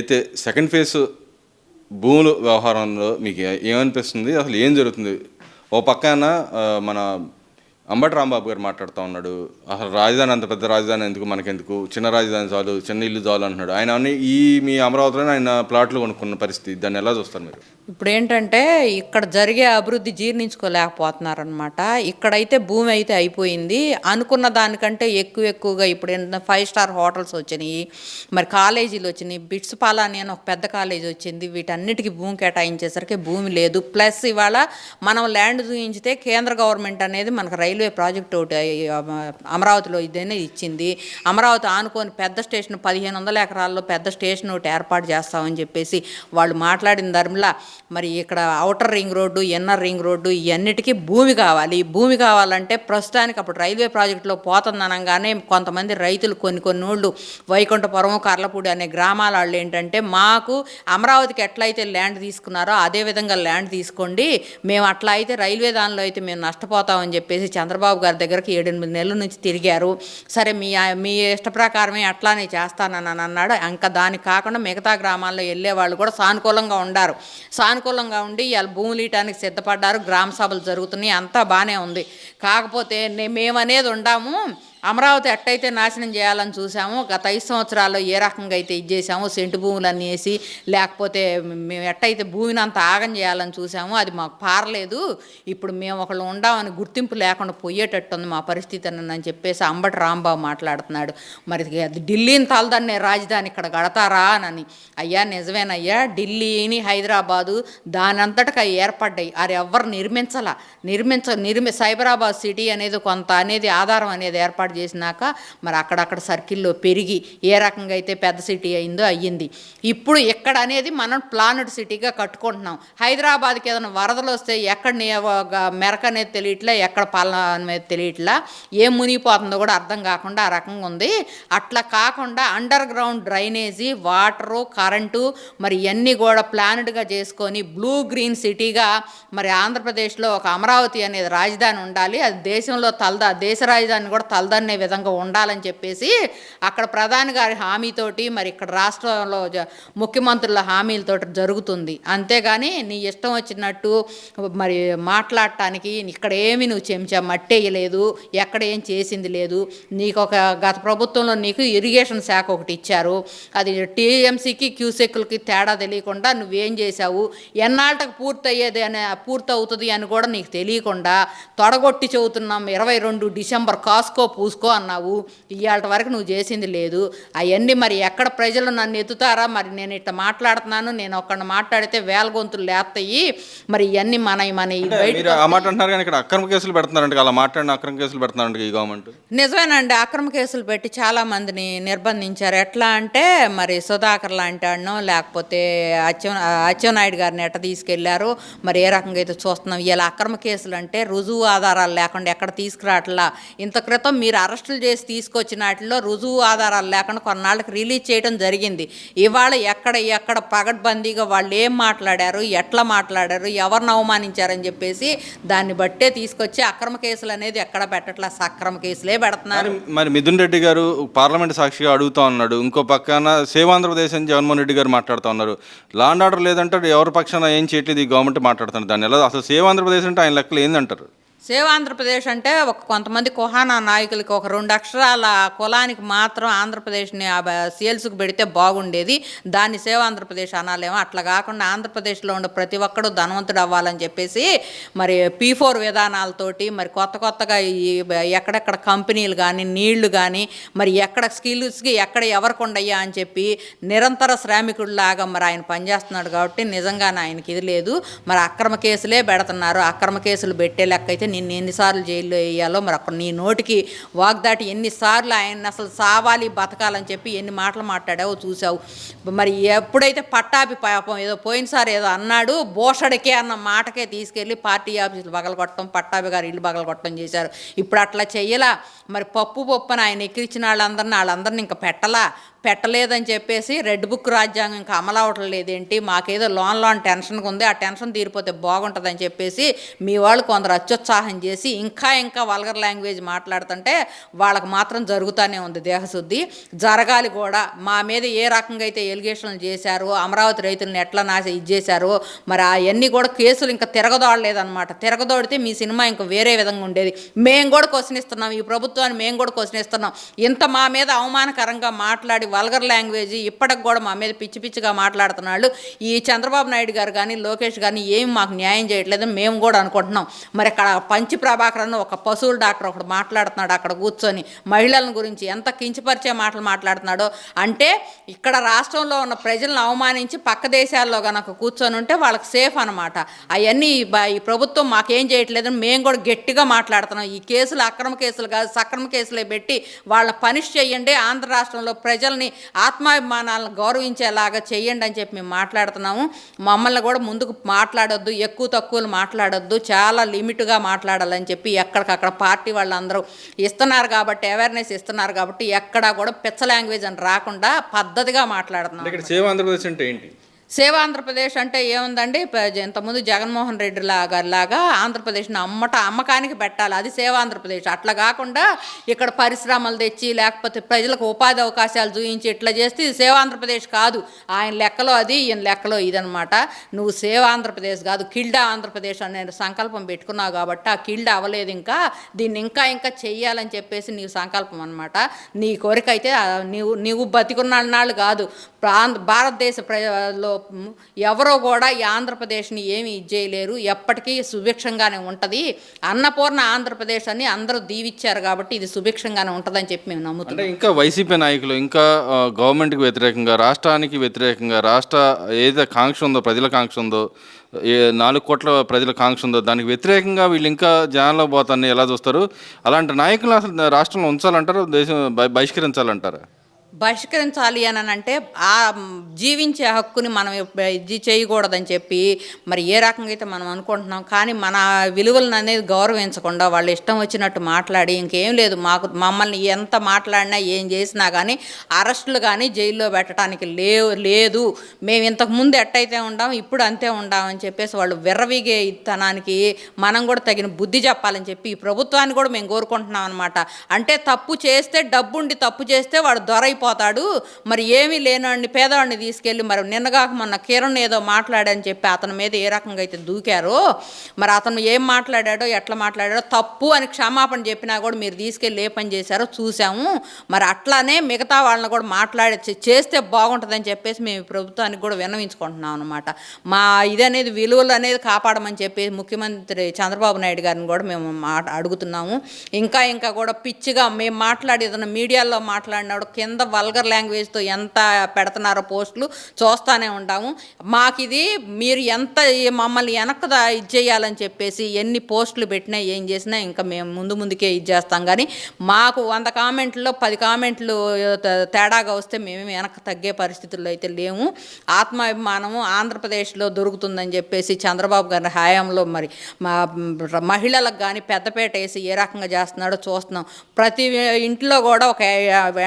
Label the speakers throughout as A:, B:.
A: అయితే second phase భూముల వ్యవహారంలో మీకు ఏమనిపిస్తుంది? అసలు ఏం జరుగుతుంది? ఓ పక్కన మన అంబటి రాంబాబు గారు మాట్లాడుతూ ఉన్నాడు. అసలు రాజధాని అంత పెద్ద రాజధాని ఎందుకు? మనకెందుకు? చిన్న రాజధాని చాలు చిన్న ఇల్లు చాలు అంటున్నాడు. ఆయన అన్ని ఈ మీ అమరావతిలోనే ఆయన ప్లాట్లు కొనుక్కున్న పరిస్థితి. దాన్ని ఎలా చూస్తారు మీరు?
B: ఇప్పుడు ఏంటంటే ఇక్కడ జరిగే అభివృద్ధి జీర్ణించుకోలేకపోతున్నారనమాట ఇక్కడైతే భూమి అయితే అయిపోయింది. అనుకున్న దానికంటే ఎక్కువ ఎక్కువగా ఇప్పుడు ఏంటంటే ఫైవ్ స్టార్ హోటల్స్ వచ్చినాయి. మరి కాలేజీలు వచ్చినాయి. బిట్స్ పాలాని అని ఒక పెద్ద కాలేజీ వచ్చింది. వీటన్నిటికీ భూమి కేటాయించేసరికి భూమి లేదు. ప్లస్ ఇవాళ మనం ల్యాండ్ చూపించితే కేంద్ర గవర్నమెంట్ అనేది మనకు రైల్వే ప్రాజెక్ట్ ఒకటి అమరావతిలో ఇదైనా ఇచ్చింది. అమరావతి ఆనుకొని పెద్ద స్టేషన్ పదిహేను వందల ఎకరాల్లో పెద్ద స్టేషన్ ఒకటి ఏర్పాటు చేస్తామని చెప్పేసి వాళ్ళు మాట్లాడిన ధర్మలా మరి ఇక్కడ outer ring road inner ring road ఇవన్నిటికీ భూమి కావాలి. భూమి కావాలంటే ప్రస్తుతానికి అప్పుడు రైల్వే ప్రాజెక్టులో పోతుందనగానే కొంతమంది రైతులు కొన్ని కొన్ని ఊళ్ళు వైకుంఠపురం కర్లపూడి అనే గ్రామాల వాళ్ళు ఏంటంటే మాకు అమరావతికి ఎట్లయితే ల్యాండ్ తీసుకున్నారో అదే విధంగా ల్యాండ్ తీసుకోండి. మేము అట్లా అయితే రైల్వే దానిలో అయితే మేము నష్టపోతామని చెప్పేసి చంద్రబాబు గారి దగ్గరికి ఏడెనిమిది నెలల నుంచి తిరిగారు. సరే మీ మీ ఇష్ట ప్రకారమే అట్లానే చేస్తానని అన్నాడు. ఇంకా దానికి కాకుండా మిగతా గ్రామాల్లో వెళ్ళే వాళ్ళు కూడా సానుకూలంగా ఉండారు. సానుకూలంగా ఉండి ఇవాళ భూములు ఇయటానికి సిద్ధపడ్డారు. గ్రామ సభలు జరుగుతున్నాయి. అంతా బాగానే ఉంది. కాకపోతే మేమనేది ఉండాము. అమరావతి ఎట్టయితే నాశనం చేయాలని చూసాము. గత ఐదు సంవత్సరాల్లో ఏ రకంగా అయితే ఇది చేసామో సెంటు భూములన్నీ వేసి లేకపోతే మేము ఎట్టయితే భూమిని అంత ఆగం చేయాలని చూసామో అది మాకు పారలేదు. ఇప్పుడు మేము ఒకళ్ళు ఉండామని గుర్తింపు లేకుండా పోయేటట్టు ఉంది మా పరిస్థితి అని చెప్పేసి అంబటి రాంబాబు మాట్లాడుతున్నాడు. మరి అది ఢిల్లీని తలదన్నే రాజధాని ఇక్కడ కడతారా అని అయ్యా నిజమేనయ్యా ఢిల్లీని హైదరాబాదు దానంతటకు అవి ఏర్పడ్డాయి. అది ఎవ్వరు నిర్మించాల. నిర్మించ నిర్మి సైబరాబాద్ సిటీ అనేది కొంత అనేది ఆధారం అనేది ఏర్పాటు చేసినాక మరి అక్కడక్కడ సర్కిల్లో పెరిగి ఏ రకంగా అయితే పెద్ద సిటీ అయిందో అయ్యింది. ఇప్పుడు ఇక్కడ అనేది మనం ప్లానెడ్ సిటీగా కట్టుకుంటున్నాం. హైదరాబాద్కి ఏదైనా వరదలు వస్తే ఎక్కడ మెరక అనేది తెలియట్లే ఎక్కడ పాలన అనేది తెలియట్లా ఏం మునిగిపోతుందో కూడా అర్థం కాకుండా ఆ రకంగా ఉంది. అట్లా కాకుండా under ground drainage water current మరి ఇవన్నీ కూడా ప్లానెడ్గా చేసుకొని బ్లూ గ్రీన్ సిటీగా మరి ఆంధ్రప్రదేశ్లో ఒక అమరావతి అనేది రాజధాని ఉండాలి. అది దేశంలో తలదా దేశ రాజధాని కూడా తలదన్నే విధంగా ఉండాలని చెప్పేసి అక్కడ ప్రధాని గారి హామీతోటి మరి ఇక్కడ రాష్ట్రంలో జ- ముఖ్యమంత్రుల హామీలతోటి జరుగుతుంది. అంతేగాని నీ ఇష్టం వచ్చినట్టు మరి మాట్లాడటానికి ఇక్కడ ఏమి నువ్వు చెంచా మట్టేయలేదు ఎక్కడ ఏం చేసింది లేదు నీకు ఒక గత ప్రభుత్వంలో నీకు ఇరిగేషన్ శాఖ ఒకటి ఇచ్చారు. అది టీఎంసీకి క్యూసెక్లకి తేడా తెలియకుండా నువ్వేం చేశావు ఎన్నాళ్ళకి పూర్తయ్యేది అని పూర్తవుతుంది అని కూడా నీకు తెలియకుండా తొడగొట్టి చెబుతున్నాం ఇరవై రెండు డిసెంబర్ కాసుకో పూసుకో అన్నావు. ఇవాళ వరకు నువ్వు చేసింది లేదు. అవన్నీ మరి ఎక్కడ ప్రజలు నన్ను ఎత్తుతారా? మరి నేను ఇట్లా మాట్లాడుతున్నాను. నేను ఒక్కడిని మాట్లాడితే వేల గొంతులు లేస్తాయి మరి ఇవన్నీ మన మన
A: మాట అంటున్నారు కానీ ఇక్కడ అక్రమ కేసులు పెడుతున్నారంట అలా మాట్లాడిన అక్రమ కేసులు పెడుతున్నారంట ఈ గవర్నమెంట్.
B: నిజమేనండి. అక్రమ కేసులు పెట్టి చాలా మందిని నిర్బంధించారు. ఎట్లా అంటే మరి సుధాకర్ లాంటి వాడినో లేకపోతే అచ్చెం అచ్చెన్నాయుడు గారిని ఎట్ట తీసుకెళ్ళారు? మరి ఏ రకంగా అయితే చూస్తున్నాం. ఇలా అక్రమ కేసులు అంటే రుజువు ఆధారాలు లేకుండా ఎక్కడ తీసుకురావట్లా? ఇంత క్రితం మీరు అరెస్టులు చేసి తీసుకొచ్చిన వాటిలో రుజువు ఆధారాలు లేకుండా కొన్నాళ్ళకి రిలీజ్ చేయడం జరిగింది. ఇవాళ ఎక్కడ ఎక్కడ పగడ్బందీగా వాళ్ళు ఏం మాట్లాడారు ఎట్లా మాట్లాడారు ఎవరిని అవమానించారని చెప్పేసి దాన్ని బట్టే తీసుకొచ్చి అక్రమ కేసులు అనేది ఎక్కడ పెట్టట్లా సక్రమ కేసులే పెడుతున్నారు.
A: మరి మిథున్ రెడ్డి గారు పార్లమెంట్ సాక్షిగా అడుగుతా ఉన్నాడు. ఇంకో పక్కన సేవాంధ్రప్రదేశ్ అని జగన్మోహన్ రెడ్డి గారు మాట్లాడుతూ ఉన్నారు. లాండ్ ఆర్డర్ లేదంటే ఎవరి పక్షాన ఏం చేయట్లేదు ఈ గవర్నమెంట్ మాట్లాడుతున్నారు దాన్ని. ఎలా అసలు సేవాంధ్రప్రదేశ్ అంటే ఆయన లెక్కలు ఏందంటారు?
B: సేవ ఆంధ్రప్రదేశ్ అంటే ఒక కొంతమంది కుహానా నాయకులకి ఒక రెండు అక్షరాల కులానికి మాత్రం ఆంధ్రప్రదేశ్ని ఆ సేల్స్కి పెడితే బాగుండేది. దాన్ని సేవ ఆంధ్రప్రదేశ్ అనాలేమో. అట్లా కాకుండా ఆంధ్రప్రదేశ్లో ఉండే ప్రతి ఒక్కడు ధనవంతుడు అవ్వాలని చెప్పేసి మరి పీ ఫోర్ విధానాలతోటి మరి కొత్త కొత్తగా ఈ ఎక్కడెక్కడ కంపెనీలు కానీ నీళ్ళు కానీ మరి ఎక్కడ స్కిల్స్కి ఎక్కడ ఎవరికి ఉండయ్యా అని చెప్పి నిరంతర శ్రామికుడిలాగా మరి ఆయన పనిచేస్తున్నాడు కాబట్టి నిజంగానే ఆయనకి ఇది లేదు. మరి అక్రమ కేసులే పెడుతున్నారు. అక్రమ కేసులు పెట్టే లెక్క అయితే నిన్ను ఎన్నిసార్లు జైల్లో వేయాలో మరి అక్కడ నీ నోటికి వాగ్దాటి ఎన్నిసార్లు ఆయన అసలు సావాలి బతకాలని చెప్పి ఎన్ని మాటలు మాట్లాడావో చూసావు మరి ఎప్పుడైతే పట్టాపి పాపం ఏదో పోయినసారి ఏదో అన్నాడు బోషడికే అన్న మాటకే తీసుకెళ్ళి పార్టీ ఆఫీసులు పగలగొట్టడం పట్టాపి గారు ఇల్లు పగలగొట్టడం చేశారు. ఇప్పుడు అట్లా చెయ్యలా? మరి పప్పు పప్పు అని ఆయన ఎక్కిరించిన వాళ్ళందరినీ వాళ్ళందరినీ ఇంకా పెట్టలా? పెట్టలేదని చెప్పేసి రెడ్ బుక్ రాజ్యాంగం ఇంకా అమలు అవ్వటం లేదేంటి? మాకేదో లోన్ లోన్ టెన్షన్గా ఉంది ఆ టెన్షన్ తీరిపోతే బాగుంటుందని చెప్పేసి మీ వాళ్ళు కొందరు అత్యుత్సాహం చేసి ఇంకా ఇంకా వల్గర్ లాంగ్వేజ్ మాట్లాడుతుంటే వాళ్ళకి మాత్రం జరుగుతూనే ఉంది దేహశుద్ధి. జరగాలి కూడా. మా మీద ఏ రకంగా అయితే ఎలిగేషన్లు చేశారో అమరావతి రైతులను ఎట్లా నాశ ఇచ్చేశారు మరి అవన్నీ కూడా కేసులు ఇంకా తిరగదోడలేదన్నమాట. తిరగదోడితే మీ సినిమా ఇంకా వేరే విధంగా ఉండేది. మేము కూడా క్వశ్చన్ ఇస్తున్నాం ఈ ప్రభుత్వాన్ని మేము కూడా క్వశ్చన్ ఇస్తున్నాం. ఇంత మా మీద అవమానకరంగా మాట్లాడి వల్గర్ లాంగ్వేజ్ ఇప్పటికి కూడా మా మీద పిచ్చి పిచ్చిగా మాట్లాడుతున్నాడు ఈ చంద్రబాబు నాయుడు గారు కానీ లోకేష్ కానీ ఏం మాకు న్యాయం చేయట్లేదు మేము కూడా అనుకుంటున్నాం. మరి అక్కడ పంచి ప్రభాకర్ అని ఒక పశువుల డాక్టర్ ఒకడు మాట్లాడుతున్నాడు అక్కడ కూర్చొని. మహిళల గురించి ఎంత కించపరిచే మాటలు మాట్లాడుతున్నాడో. అంటే ఇక్కడ రాష్ట్రంలో ఉన్న ప్రజలను అవమానించి పక్క దేశాల్లో కనుక కూర్చొని ఉంటే వాళ్ళకి సేఫ్ అనమాట అవన్నీ ఈ ప్రభుత్వం మాకేం చేయట్లేదని మేము కూడా గట్టిగా మాట్లాడుతున్నాం. ఈ కేసులు అక్రమ కేసులు కాదు సక్రమ కేసులే పెట్టి వాళ్ళ పనిష్ చేయండి. ఆంధ్ర రాష్ట్రంలో ప్రజలను ఆత్మాభిమానాలను గౌరవించేలాగా చేయండి అని చెప్పి మేము మాట్లాడుతున్నాము. మమ్మల్ని కూడా ముందుకు మాట్లాడొద్దు ఎక్కువ తక్కువలు మాట్లాడొద్దు చాలా లిమిట్గా మాట్లాడాలని చెప్పి ఎక్కడికక్కడ పార్టీ వాళ్ళందరూ ఇస్తున్నారు కాబట్టి అవేర్నెస్ ఇస్తున్నారు కాబట్టి ఎక్కడా కూడా పిచ్చ లాంగ్వేజ్ అని రాకుండా పద్ధతిగా మాట్లాడుతున్నాం
A: ఇక్కడ సేవ ఆంధ్రప్రదేశ్ అంటే ఏంటి?
B: సేవ ఆంధ్రప్రదేశ్ అంటే ఏముందండి? ఇంతకుముందు జగన్మోహన్ రెడ్డి లాగా లాగా ఆంధ్రప్రదేశ్ని అమ్మట అమ్మకానికి పెట్టాలి. అది సేవ ఆంధ్రప్రదేశ్ అట్లా కాకుండా ఇక్కడ పరిశ్రమలు తెచ్చి లేకపోతే ప్రజలకు ఉపాధి అవకాశాలు చూపించి ఇట్లా చేస్తే ఇది సేవ ఆంధ్రప్రదేశ్ కాదు. ఆయన లెక్కలో అది ఈయన లెక్కలో ఇదనమాట నువ్వు సేవ ఆంధ్రప్రదేశ్ కాదు కిల్డా ఆంధ్రప్రదేశ్ అనే సంకల్పం పెట్టుకున్నావు కాబట్టి ఆ కిల్డా అవ్వలేదు ఇంకా. దీన్ని ఇంకా ఇంకా చెయ్యాలని చెప్పేసి నీ సంకల్పం అనమాట నీ కోరిక అయితే నీవు నీవు బతికున్న నాళ్ళు కాదు. ప్రాంత భారతదేశ ప్రజలో ఎవరో కూడా ఈ ఆంధ్రప్రదేశ్ని ఏమి ఇది చేయలేరు ఎప్పటికీ సుభిక్షంగానే ఉంటుంది. అన్నపూర్ణ ఆంధ్రప్రదేశ్ అని అందరూ దీవిచ్చారు కాబట్టి ఇది సుభిక్షంగానే ఉంటుందని చెప్పి మేము నమ్ముతున్నాం.
A: ఇంకా వైసీపీ నాయకులు ఇంకా గవర్నమెంట్కి వ్యతిరేకంగా రాష్ట్రానికి వ్యతిరేకంగా రాష్ట్ర ఏదైతే కాంక్ష ఉందో ప్రజల కాంక్ష ఉందో నాలుగు కోట్ల ప్రజల కాంక్ష ఉందో దానికి వ్యతిరేకంగా వీళ్ళు ఇంకా జనాల్లో పోతాన్ని ఎలా చూస్తారు? అలాంటి నాయకులు అసలు రాష్ట్రంలో ఉంచాలంటారు? దేశం బహిష్కరించాలంటారా?
B: బహిష్కరించాలి అని అంటే ఆ జీవించే హక్కుని మనం ఇది చేయకూడదని చెప్పి మరి ఏ రకంగా అయితే మనం అనుకుంటున్నాం కానీ మన విలువలను అనేది గౌరవించకుండా వాళ్ళు ఇష్టం వచ్చినట్టు మాట్లాడి ఇంకేం లేదు మాకు మమ్మల్ని ఎంత మాట్లాడినా ఏం చేసినా కానీ అరెస్టులు కానీ జైల్లో పెట్టడానికి లేవు లేదు. మేము ఇంతకు ముందు ఎట్టయితే ఉండాం ఇప్పుడు అంతే ఉండామని చెప్పేసి వాళ్ళు విర్రవిగే తనానికి మనం కూడా తగిన బుద్ధి చెప్పాలని చెప్పి ఈ ప్రభుత్వాన్ని కూడా మేము కోరుకుంటున్నాం అనమాట అంటే తప్పు చేస్తే డబ్బుండి తప్పు చేస్తే వాడు పోతాడు. మరి ఏమీ లేనివాడిని పేదవాడిని తీసుకెళ్ళి మరి నిన్నగాక మొన్న కిరణ్ ఏదో మాట్లాడని చెప్పి అతని మీద ఏ రకంగా అయితే దూకారో మరి అతను ఏం మాట్లాడాడో ఎట్లా మాట్లాడాడో తప్పు అని క్షమాపణ చెప్పినా కూడా మీరు తీసుకెళ్ళి ఏ పని చేశారో చూసాము మరి అట్లానే మిగతా వాళ్ళని కూడా మాట్లాడే చేస్తే బాగుంటుందని చెప్పేసి మేము ప్రభుత్వానికి కూడా విన్నవించుకుంటున్నాం అనమాట మా ఇది అనేది విలువలు అనేది కాపాడమని చెప్పి ముఖ్యమంత్రి చంద్రబాబు నాయుడు గారిని కూడా మేము మాట అడుగుతున్నాము. ఇంకా ఇంకా కూడా పిచ్చిగా మేము మాట్లాడి ఏదైనా మీడియాలో మాట్లాడినాడు కింద వల్గర్ లాంగ్వేజ్తో ఎంత పెడుతున్నారో పోస్టులు చూస్తూనే ఉంటాము. మాకు ఇది మీరు ఎంత మమ్మల్ని వెనక్కి ఇది చేయాలని చెప్పేసి ఎన్ని పోస్టులు పెట్టినా ఏం చేసినా ఇంకా మేము ముందు ముందుకే ఇది చేస్తాం. కానీ మాకు వంద కామెంట్లో పది కామెంట్లు తేడాగా వస్తే మేము వెనక్కి తగ్గే పరిస్థితుల్లో అయితే లేము. ఆత్మాభిమానము ఆంధ్రప్రదేశ్లో దొరుకుతుందని చెప్పేసి చంద్రబాబు గారి హయాంలో మరి మా మహిళలకు కానీ పెద్దపేట వేసి ఏ రకంగా చేస్తున్నాడో చూస్తున్నాం. ప్రతి ఇంట్లో కూడా ఒక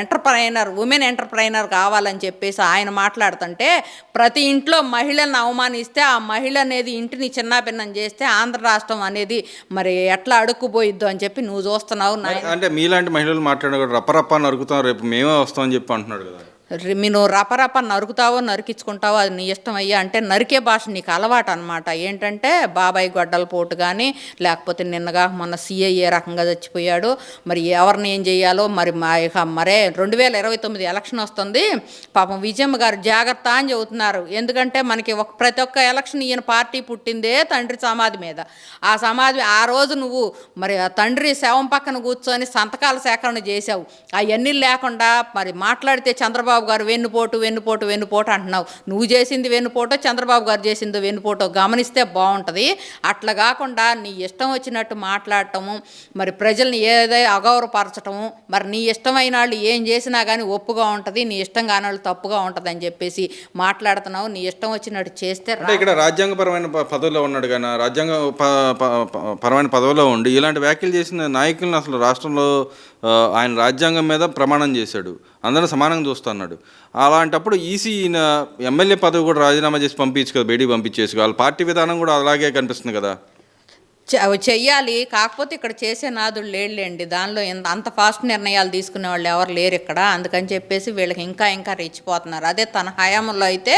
B: ఎంటర్ప్రైనర్ ఉమెన్ ఎంటర్ప్రైనర్ కావాలని చెప్పేసి ఆయన మాట్లాడుతుంటే ప్రతి ఇంట్లో మహిళలను అవమానిస్తే ఆ మహిళ అనేది ఇంటిని చిన్నాభిన్నం చేస్తే ఆంధ్ర రాష్ట్రం అనేది మరి ఎట్లా అడుక్కుపోయిద్దో అని చెప్పి నువ్వు చూస్తున్నావు
A: అంటే మీలాంటి మహిళలు మాట్లాడిన కూడా రప్పరప్ప నరుకుతాం రేపు మేమే వస్తామని చెప్పి అంటున్నాడు కదా.
B: రి- నువ్వు రపరప నరుకుతావో నరికించుకుంటావో అది నీ ఇష్టం అయ్యా అంటే నరికే భాష నీకు అలవాటు అనమాట ఏంటంటే బాబాయ్ గొడ్డల పోటు కానీ లేకపోతే నిన్నగా మొన్న సీఏ ఏ రకంగా చచ్చిపోయాడు మరి ఎవరిని ఏం చేయాలో మరి మా మరే రెండు వేల ఇరవై తొమ్మిది ఎలక్షన్ వస్తుంది పాపం విజయమ్మ గారు జాగ్రత్త అని చెబుతున్నారు. ఎందుకంటే మనకి ఒక ప్రతి ఒక్క ఎలక్షన్ ఈయన పార్టీ పుట్టిందే తండ్రి సమాధి మీద. ఆ సమాధి ఆ రోజు నువ్వు మరి ఆ తండ్రి శవం పక్కన కూర్చొని సంతకాల సేకరణ చేసావు అవన్నీ లేకుండా మరి మాట్లాడితే చంద్రబాబు గారు వెన్నుపోటు వెన్నుపోటు వెన్నుపోటు అంటున్నావు. నువ్వు చేసింది వెన్నుపోటో చంద్రబాబు గారు చేసింది వెన్నుపోటో గమనిస్తే బాగుంటుంది. అట్లా కాకుండా నీ ఇష్టం వచ్చినట్టు మాట్లాడటము మరి ప్రజల్ని ఏదో అగౌరవపరచటము మరి నీ ఇష్టమైన వాళ్ళు ఏం చేసినా కానీ ఒప్పుగా ఉంటుంది నీ ఇష్టం కాని వాళ్ళు తప్పుగా ఉంటుంది అని చెప్పేసి మాట్లాడుతున్నావు. నీ ఇష్టం వచ్చినట్టు చేస్తే
A: ఇక్కడ రాజ్యాంగపరమైన పదవిలో ఉన్నాడు కానీ రాజ్యాంగ పరమైన పదవిలో ఉండి ఇలాంటి వ్యాఖ్యలు చేసిన నాయకులను అసలు రాష్ట్రంలో ఆయన రాజ్యాంగం మీద ప్రమాణం చేశాడు. అందరూ సమానంగా చూస్తున్నాడు అన్నాడు. అలాంటప్పుడు ఈసీ ఈయన ఎమ్మెల్యే పదవి కూడా రాజీనామా చేసి పంపించు కదా బేడీ పంపించేసి వాళ్ళ పార్టీ విధానం కూడా అలాగే కనిపిస్తుంది కదా.
B: చెయ్యాలి. కాకపోతే ఇక్కడ చేసే నాదుడు లేడులేండి. దానిలో ఎంత అంత ఫాస్ట్ నిర్ణయాలు తీసుకునే వాళ్ళు ఎవరు లేరు ఇక్కడ. అందుకని చెప్పేసి వీళ్ళకి ఇంకా ఇంకా రెచ్చిపోతున్నారు. అదే తన హయాంలో అయితే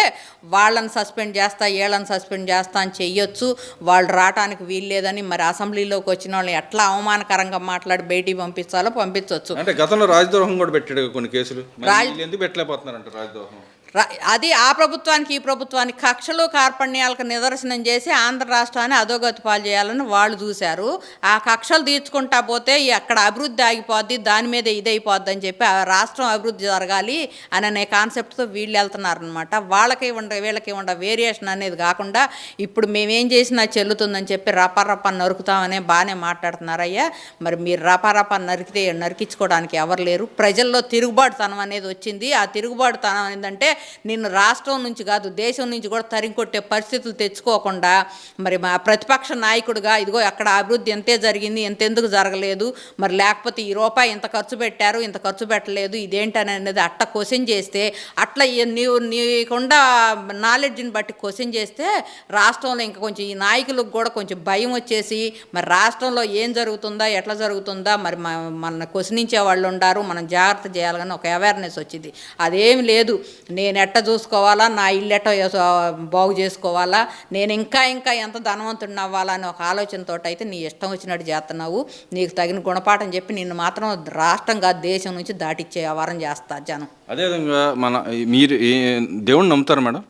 B: వాళ్ళని సస్పెండ్ చేస్తా వీళ్ళని సస్పెండ్ చేస్తా అని చెయ్యొచ్చు. వాళ్ళు రావటానికి వీల్లేదని మరి అసెంబ్లీలోకి వచ్చిన వాళ్ళని ఎట్లా అవమానకరంగా మాట్లాడి బయటికి పంపించాలో పంపించవచ్చు
A: అంటే గతంలో రాజద్రోహం కూడా పెట్టాడు కొన్ని కేసులు. ఎందుకు పెట్టలేకపోతున్నారంట రాజద్రోహం?
B: అది ఆ ప్రభుత్వానికి ఈ ప్రభుత్వానికి కక్షలు కార్పణ్యాలకు నిదర్శనం చేసి ఆంధ్ర రాష్ట్రాన్ని అధోగతి పాలు చేయాలని వాళ్ళు చూశారు. ఆ కక్షలు తీర్చుకుంటా పోతే అక్కడ అభివృద్ధి ఆగిపోద్ది దాని మీద ఇదైపోద్ది అని చెప్పి ఆ రాష్ట్రం అభివృద్ధి జరగాలి అని అనే కాన్సెప్ట్తో వీళ్ళు వెళ్తున్నారు అనమాట వాళ్ళకి ఉండ వీళ్ళకి ఉండ వేరియేషన్ అనేది కాకుండా ఇప్పుడు మేమేం చేసినా చెల్లుతుందని చెప్పి రప నరుకుతామనే బాగానే మాట్లాడుతున్నారయ్యా. మరి మీరు రపారపా నరికితే నరికించుకోవడానికి ఎవరు లేరు. ప్రజల్లో తిరుగుబాటుతనం అనేది వచ్చింది. ఆ తిరుగుబాటుతనం ఏంటంటే నిన్ను రాష్ట్రం నుంచి కాదు దేశం నుంచి కూడా తరికొట్టే పరిస్థితులు తెచ్చుకోకుండా మరి మా ప్రతిపక్ష నాయకుడిగా ఇదిగో అక్కడ అభివృద్ధి ఎంతే జరిగింది ఎంతెందుకు జరగలేదు మరి లేకపోతే ఈ రూపాయి ఇంత ఖర్చు పెట్టారు ఇంత ఖర్చు పెట్టలేదు ఇదేంటని అనేది అట్ట క్వశ్చన్ చేస్తే అట్లా నీవు నీకుండా నాలెడ్జ్ని బట్టి క్వశ్చన్ చేస్తే రాష్ట్రంలో ఇంకా కొంచెం ఈ నాయకులకు కూడా కొంచెం భయం వచ్చేసి మరి రాష్ట్రంలో ఏం జరుగుతుందా ఎట్లా జరుగుతుందా మరి మన క్వశ్చనించే వాళ్ళు ఉండారు మనం జాగ్రత్త చేయాలని ఒక అవేర్నెస్ వచ్చింది. అదేం లేదు నేను ఎట్ట చూసుకోవాలా? నా ఇల్లు ఎట్ట బాగు చేసుకోవాలా? నేను ఇంకా ఇంకా ఎంత ధనవంతుడిని అవ్వాలా అని ఒక ఆలోచనతో అయితే నీ ఇష్టం వచ్చినట్టు చేస్తున్నావు నీకు తగిన గుణపాఠం చెప్పి నిన్ను మాత్రం రాష్ట్రం కాదు దేశం నుంచి దాటిచ్చే వ్యవహారం చేస్తా జనం.
A: అదేవిధంగా మన మీరు దేవుణ్ణి నమ్ముతారు మేడం?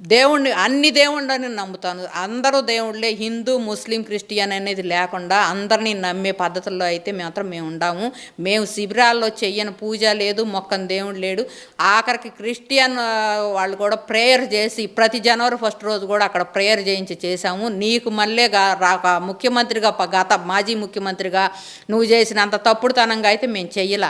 B: దేవుణ్ణి అన్ని దేవుళ్ళని నమ్ముతాను. అందరూ దేవుళ్ళే హిందూ ముస్లిం క్రిస్టియన్ అనేది లేకుండా అందరినీ నమ్మే పద్ధతుల్లో అయితే మాత్రం మేము ఉండాము. మేము శిబిరాల్లో చెయ్యని పూజ లేదు మొక్కని దేవుడు లేడు. ఆఖరికి క్రిస్టియన్ వాళ్ళు కూడా ప్రేయర్ చేసి ప్రతి జనవరి ఫస్ట్ రోజు కూడా అక్కడ ప్రేయర్ చేయించి చేశాము. నీకు మళ్ళీ ముఖ్యమంత్రిగా గత మాజీ ముఖ్యమంత్రిగా నువ్వు చేసినంత తప్పుడుతనంగా అయితే మేము చెయ్యలా.